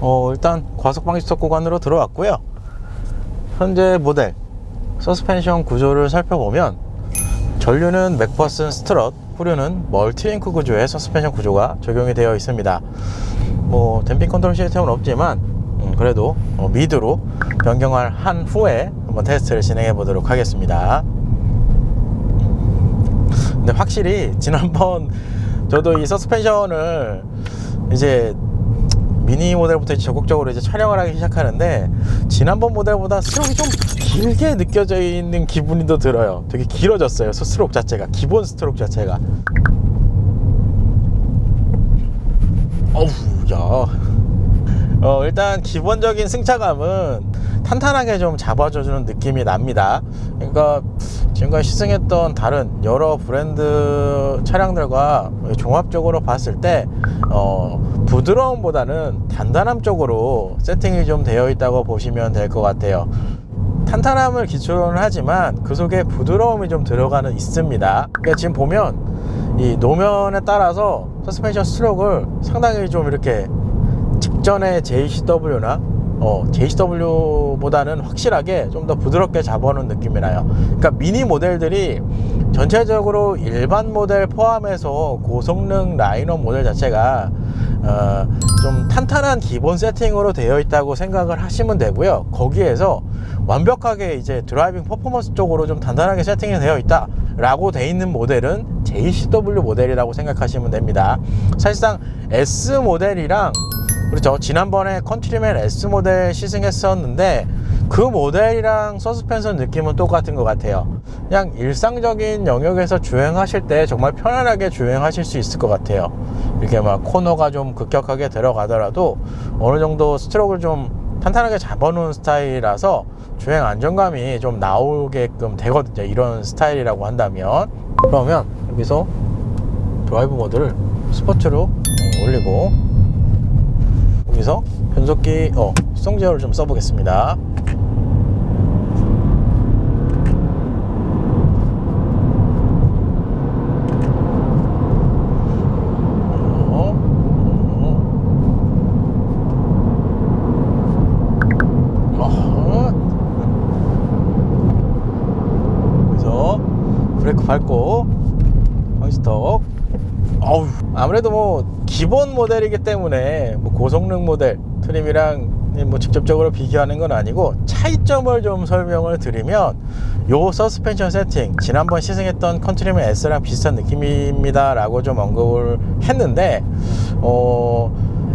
어, 일단 과속 방지턱 구간으로 들어왔고요. 현재 모델 서스펜션 구조를 살펴보면 전류는 맥퍼슨 스트럿, 후륜은 멀티링크 구조의 서스펜션 구조가 적용이 되어 있습니다. 뭐 댐핑 컨트롤 시스템은 없지만 음, 그래도 어, 미드로 변경을 한 후에 한번 테스트를 진행해 보도록 하겠습니다. 근데 확실히 지난번 저도 이 서스펜션을 이제 미니 모델부터 이제 적극적으로 이제 촬영을 하기 시작하는데 지난번 모델보다 스트로크가 좀 길게 느껴져 있는 기분이 더 들어요. 되게 길어졌어요. 스트로크 자체가 기본 스트로크 자체가. 어우 야. 어, 일단 기본적인 승차감은 탄탄하게 좀 잡아줘주는 느낌이 납니다. 그러니까 지금까지 시승했던 다른 여러 브랜드 차량들과 종합적으로 봤을 때 어, 부드러움보다는 단단함 쪽으로 세팅이 좀 되어 있다고 보시면 될 것 같아요. 탄탄함을 기초로는 하지만 그 속에 부드러움이 좀 들어가는 있습니다. 그러니까 지금 보면 이 노면에 따라서 서스펜션 스트로크를 상당히 좀 이렇게 직전의 JCW나 어, JCW보다는 확실하게 좀 더 부드럽게 잡아놓은 느낌이 나요. 그러니까 미니 모델들이 전체적으로 일반 모델 포함해서 고성능 라인업 모델 자체가 어, 좀 탄탄한 기본 세팅으로 되어 있다고 생각을 하시면 되고요. 거기에서 완벽하게 이제 드라이빙 퍼포먼스 쪽으로 좀 단단하게 세팅이 되어 있다 라고 돼 있는 모델은 JCW 모델이라고 생각하시면 됩니다. 사실상 S 모델이랑 그렇죠. 지난번에 컨트리맨 S 모델 시승했었는데 그 모델이랑 서스펜션 느낌은 똑같은 것 같아요. 그냥 일상적인 영역에서 주행하실 때 정말 편안하게 주행하실 수 있을 것 같아요. 이렇게 막 코너가 좀 급격하게 들어가더라도 어느 정도 스트로크를 좀 탄탄하게 잡아놓은 스타일이라서 주행 안정감이 좀 나오게끔 되거든요. 이런 스타일이라고 한다면. 그러면 여기서 드라이브 모드를 스포츠로 올리고 여기서 변속기 어 수동 제어를 좀 써보겠습니다. 밟고 방지턱 어우 아무래도 뭐 기본 모델이기 때문에 뭐 고성능 모델 트림이랑 뭐 직접적으로 비교하는 건 아니고 차이점을 좀 설명을 드리면 요 서스펜션 세팅 지난번 시승했던 컨트리맨 S랑 비슷한 느낌입니다 라고 좀 언급을 했는데 어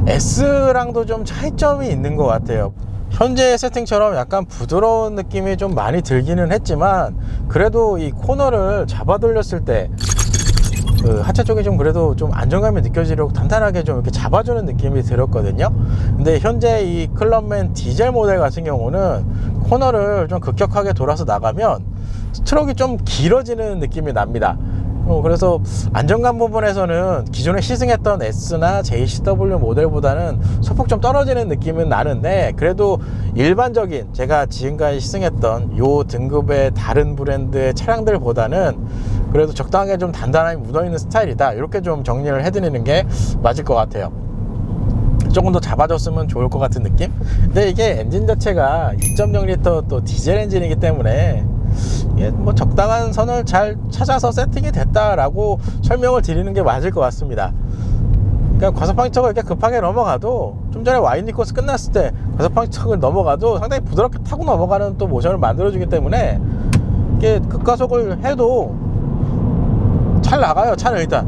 S랑도 좀 차이점이 있는 것 같아요. 현재 세팅처럼 약간 부드러운 느낌이 좀 많이 들기는 했지만 그래도 이 코너를 잡아 돌렸을 때 그 하체 쪽이 좀 그래도 좀 안정감이 느껴지려고 단단하게 좀 이렇게 잡아주는 느낌이 들었거든요. 근데 현재 이 클럽맨 디젤 모델 같은 경우는 코너를 좀 급격하게 돌아서 나가면 스트로크가 좀 길어지는 느낌이 납니다. 어, 그래서 안정감 부분에서는 기존에 시승했던 S나 JCW 모델보다는 소폭 좀 떨어지는 느낌은 나는데 그래도 일반적인 제가 지금까지 시승했던 요 등급의 다른 브랜드의 차량들보다는 그래도 적당하게 좀 단단하게 묻어있는 스타일이다. 이렇게 좀 정리를 해드리는 게 맞을 것 같아요. 조금 더 잡아줬으면 좋을 것 같은 느낌? 근데 이게 엔진 자체가 2.0L 또 디젤 엔진이기 때문에 뭐 적당한 선을 잘 찾아서 세팅이 됐다라고 설명을 드리는 게 맞을 것 같습니다. 그러니까 과속방지턱을 이렇게 급하게 넘어가도 좀 전에 와인디 코스 끝났을 때 과속방지턱을 넘어가도 상당히 부드럽게 타고 넘어가는 또 모션을 만들어주기 때문에 이게 급가속을 해도 잘 나가요 차는 일단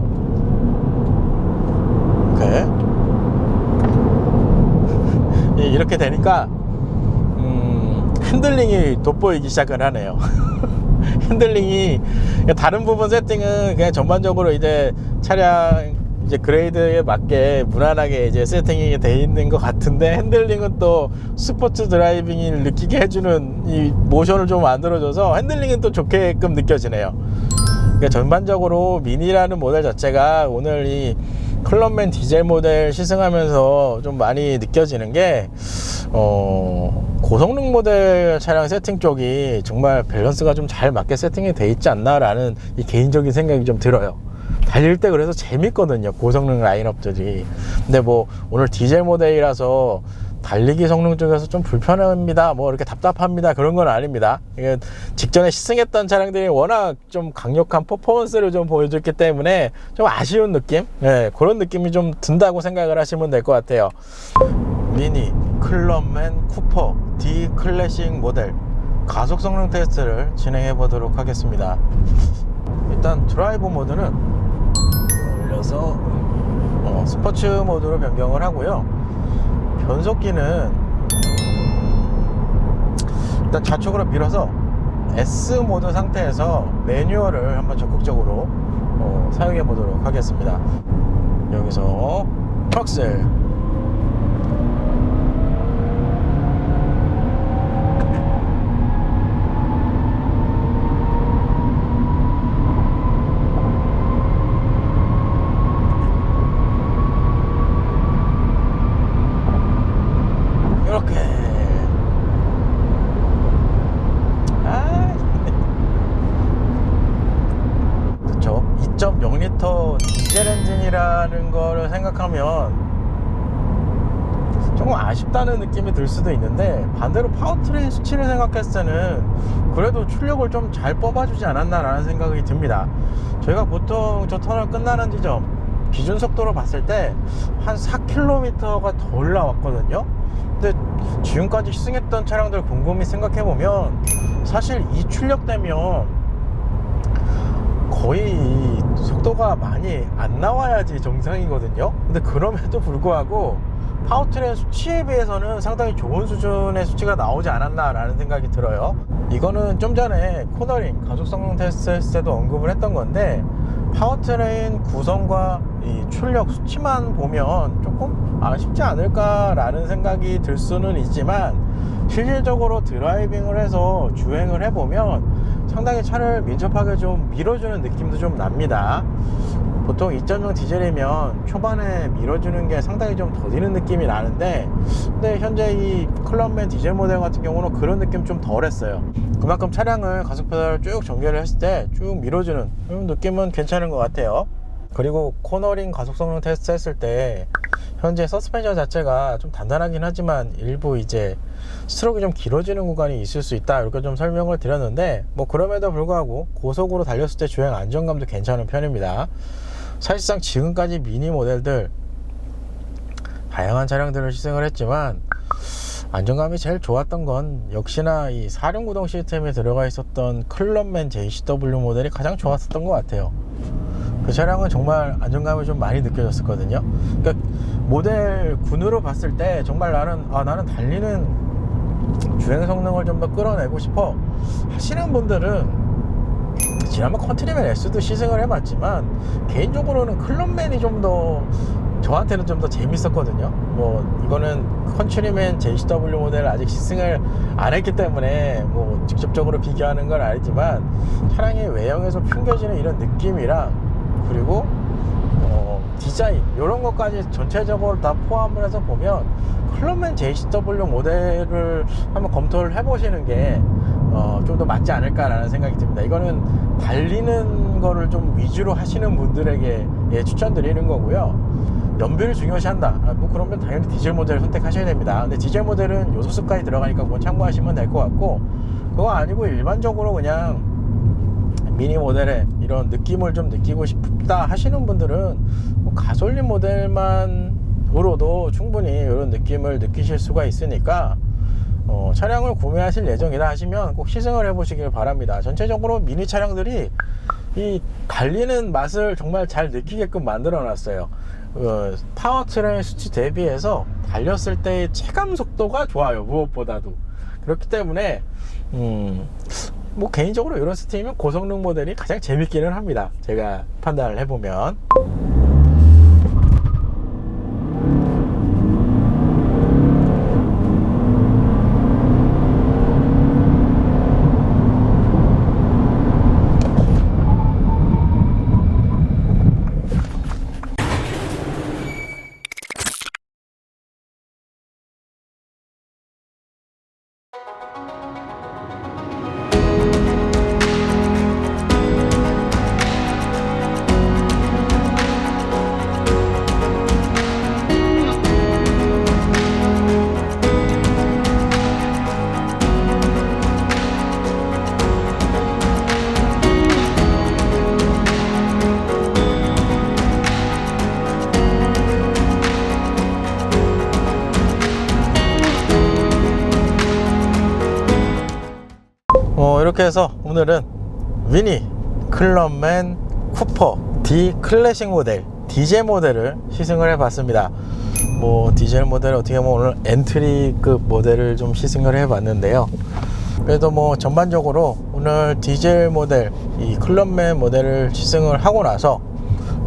이렇게 이렇게 되니까 음, 핸들링이 돋보이기 시작을 하네요. 핸들링이 다른 부분 세팅은 그냥 전반적으로 이제 차량 이제 그레이드에 맞게 무난하게 이제 세팅이 돼 있는 것 같은데 핸들링은 또 스포츠 드라이빙을 느끼게 해주는 이 모션을 좀 만들어줘서 핸들링은 또 좋게끔 느껴지네요. 그러니까 전반적으로 미니라는 모델 자체가 오늘 이 클럽맨 디젤 모델 시승하면서 좀 많이 느껴지는 게 어, 고성능 모델 차량 세팅 쪽이 정말 밸런스가 좀 잘 맞게 세팅이 돼 있지 않나라는 이 개인적인 생각이 좀 들어요. 달릴 때 그래서 재밌거든요. 고성능 라인업들이. 근데 뭐 오늘 디젤 모델이라서 달리기 성능 쪽에서 좀 불편합니다. 뭐 이렇게 답답합니다. 그런 건 아닙니다. 이게 직전에 시승했던 차량들이 워낙 좀 강력한 퍼포먼스를 좀 보여줬기 때문에 좀 아쉬운 느낌? 네, 그런 느낌이 좀 든다고 생각을 하시면 될 것 같아요. 미니, 클럽맨, 쿠퍼, D 클래식 모델 가속 성능 테스트를 진행해 보도록 하겠습니다. 일단 드라이브 모드는 올려서 어, 스포츠 모드로 변경을 하고요. 변속기는 일단 좌측으로 밀어서 S 모드 상태에서 매뉴얼을 한번 적극적으로 어, 사용해 보도록 하겠습니다. 여기서 프락셀 이렇게 아 그쵸 2.0L 디젤 엔진이라는 거를 생각하면 조금 아쉽다는 느낌이 들 수도 있는데 반대로 파워트레인 수치를 생각했을 때는 그래도 출력을 좀 잘 뽑아주지 않았나라는 생각이 듭니다. 저희가 보통 저 터널 끝나는 지점 기준 속도로 봤을 때 한 4km가 덜 나왔거든요. 근데 지금까지 시승했던 차량들 곰곰이 생각해보면 사실 이 출력 되면 거의 속도가 많이 안 나와야지 정상이거든요. 근데 그럼에도 불구하고 파워트레인 수치에 비해서는 상당히 좋은 수준의 수치가 나오지 않았나 라는 생각이 들어요. 이거는 좀 전에 코너링 가속 성능 테스트 했을 때도 언급을 했던 건데 파워트레인 구성과 이 출력 수치만 보면 조금 아쉽지 않을까 라는 생각이 들 수는 있지만 실질적으로 드라이빙을 해서 주행을 해보면 상당히 차를 민첩하게 좀 밀어주는 느낌도 좀 납니다. 보통 2.0 디젤이면 초반에 밀어주는 게 상당히 좀 더디는 느낌이 나는데 근데 현재 이 클럽맨 디젤 모델 같은 경우는 그런 느낌 좀 덜했어요. 그만큼 차량을 가속 페달을 쭉 전개를 했을 때 쭉 밀어주는 느낌은 괜찮은 것 같아요. 그리고 코너링 가속 성능 테스트 했을 때 현재 서스펜션 자체가 좀 단단하긴 하지만 일부 이제 스트로크가 좀 길어지는 구간이 있을 수 있다 이렇게 좀 설명을 드렸는데 뭐 그럼에도 불구하고 고속으로 달렸을 때 주행 안정감도 괜찮은 편입니다. 사실상 지금까지 미니 모델들 다양한 차량들을 시승을 했지만 안정감이 제일 좋았던 건 역시나 이 사륜구동 시스템에 들어가 있었던 클럽맨 JCW 모델이 가장 좋았었던 것 같아요 그 차량은 정말 안정감이 좀 많이 느껴졌었거든요. 그러니까 모델 군으로 봤을 때 정말 나는 아 나는 달리는 주행 성능을 좀 더 끌어내고 싶어 하시는 분들은 지난번 컨트리맨 S도 시승을 해봤지만 개인적으로는 클럽맨이 좀 더 저한테는 좀 더 재밌었거든요. 뭐 이거는 컨트리맨 JCW 모델 아직 시승을 안 했기 때문에 뭐 직접적으로 비교하는 건 아니지만 차량의 외형에서 풍겨지는 이런 느낌이랑 그리고 어, 디자인 이런 것까지 전체적으로 다 포함을 해서 보면 클럽맨 JCW 모델을 한번 검토를 해보시는 게 어, 좀 더 맞지 않을까라는 생각이 듭니다. 이거는 달리는 거를 좀 위주로 하시는 분들에게 예, 추천드리는 거고요. 연비를 중요시한다. 아, 뭐 그러면 당연히 디젤 모델을 선택하셔야 됩니다. 근데 디젤 모델은 요소수까지 들어가니까 그건 참고하시면 될 것 같고 그거 아니고 일반적으로 그냥 미니 모델의 이런 느낌을 좀 느끼고 싶다 하시는 분들은 뭐 가솔린 모델만으로도 충분히 이런 느낌을 느끼실 수가 있으니까 어, 차량을 구매하실 예정이다 하시면 꼭 시승을 해보시길 바랍니다. 전체적으로 미니 차량들이 이 달리는 맛을 정말 잘 느끼게끔 만들어 놨어요. 어, 파워트레인 수치 대비해서 달렸을 때의 체감 속도가 좋아요. 무엇보다도. 그렇기 때문에 음, 뭐 개인적으로 이런 시스템이면 고성능 모델이 가장 재밌기는 합니다. 제가 판단을 해보면. 그렇게 해서 오늘은 미니 클럽맨 쿠퍼 D 클래식 모델 디젤 모델을 시승을 해봤습니다. 뭐 디젤 모델 어떻게 보면 오늘 엔트리급 모델을 좀 시승을 해봤는데요. 그래도 뭐 전반적으로 오늘 디젤 모델 이 클럽맨 모델을 시승을 하고 나서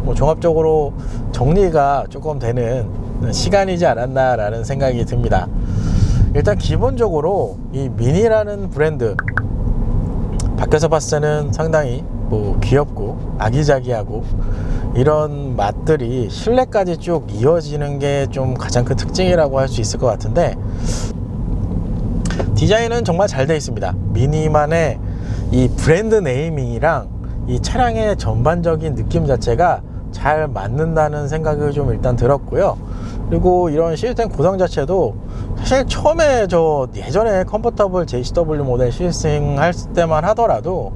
뭐 종합적으로 정리가 조금 되는 시간이지 않았나라는 생각이 듭니다. 일단 기본적으로 이 미니라는 브랜드 밖에서 봤을 때는 상당히 뭐 귀엽고 아기자기하고 이런 맛들이 실내까지 쭉 이어지는 게 좀 가장 큰 특징이라고 할 수 있을 것 같은데 디자인은 정말 잘 되어 있습니다. 미니만의 이 브랜드 네이밍이랑 이 차량의 전반적인 느낌 자체가 잘 맞는다는 생각이 좀 일단 들었고요. 그리고 이런 시스템 구성 자체도 사실 처음에 저 예전에 컴포터블 JCW 모델 시승 할 때만 하더라도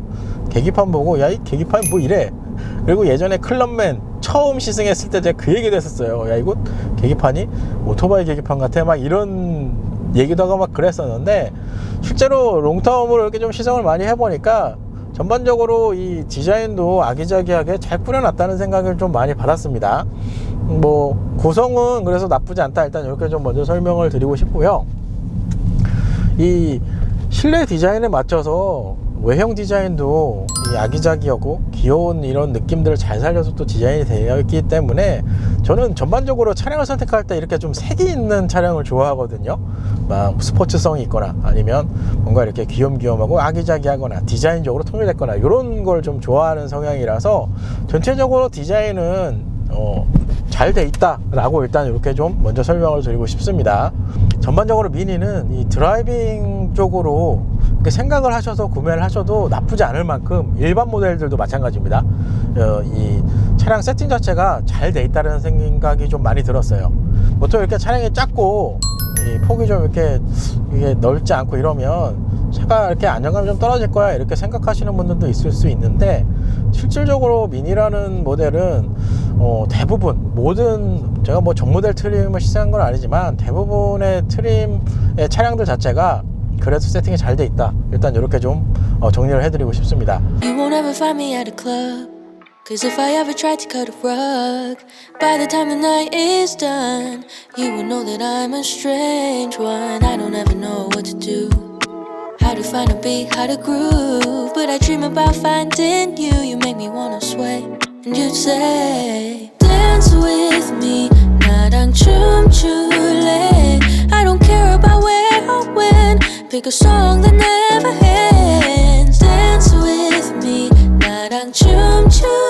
계기판 보고 야 이 계기판 뭐 이래? 그리고 예전에 클럽맨 처음 시승했을 때 제가 그 얘기도 했었어요. 야 이거 계기판이 오토바이 계기판 같아? 막 이런 얘기도 하고 막 그랬었는데 실제로 롱텀으로 이렇게 좀 시승을 많이 해보니까 전반적으로 이 디자인도 아기자기하게 잘 꾸려놨다는 생각을 좀 많이 받았습니다. 뭐 구성은 그래서 나쁘지 않다 일단 이렇게 좀 먼저 설명을 드리고 싶고요. 이 실내 디자인에 맞춰서 외형 디자인도 이 아기자기하고 귀여운 이런 느낌들을 잘 살려서 또 디자인이 되어 있기 때문에 저는 전반적으로 차량을 선택할 때 이렇게 좀 색이 있는 차량을 좋아하거든요. 막 스포츠성이 있거나 아니면 뭔가 이렇게 귀염귀염하고 아기자기하거나 디자인적으로 통일됐거나 이런 걸 좀 좋아하는 성향이라서 전체적으로 디자인은 어, 잘 돼 있다라고 일단 이렇게 좀 먼저 설명을 드리고 싶습니다. 전반적으로 미니는 이 드라이빙 쪽으로 생각을 하셔서 구매를 하셔도 나쁘지 않을 만큼 일반 모델들도 마찬가지입니다. 어, 이 차량 세팅 자체가 잘 돼 있다는 생각이 좀 많이 들었어요. 보통 이렇게 차량이 작고 이 폭이 좀 이렇게 넓지 않고 이러면 차가 이렇게 안정감이 좀 떨어질 거야 이렇게 생각하시는 분들도 있을 수 있는데 실질적으로 미니라는 모델은 어, 대부분 모든 제가 뭐 전 모델 트림을 시작한 건 아니지만 대부분의 트림의 차량들 자체가 그래도 세팅이 잘 돼 있다 일단 이렇게 좀 어, 정리를 해드리고 싶습니다. Cause if I ever tried to cut a rug, by the time the night is done, you will know that I'm a strange one. I don't ever know what to do. How to find a beat, how to groove. But I dream about finding you. You make me wanna sway. And you'd say, Dance with me. 나랑 춤출래. I don't care about where or when. Pick a song that never ends. Dance with me. 나랑 춤출래.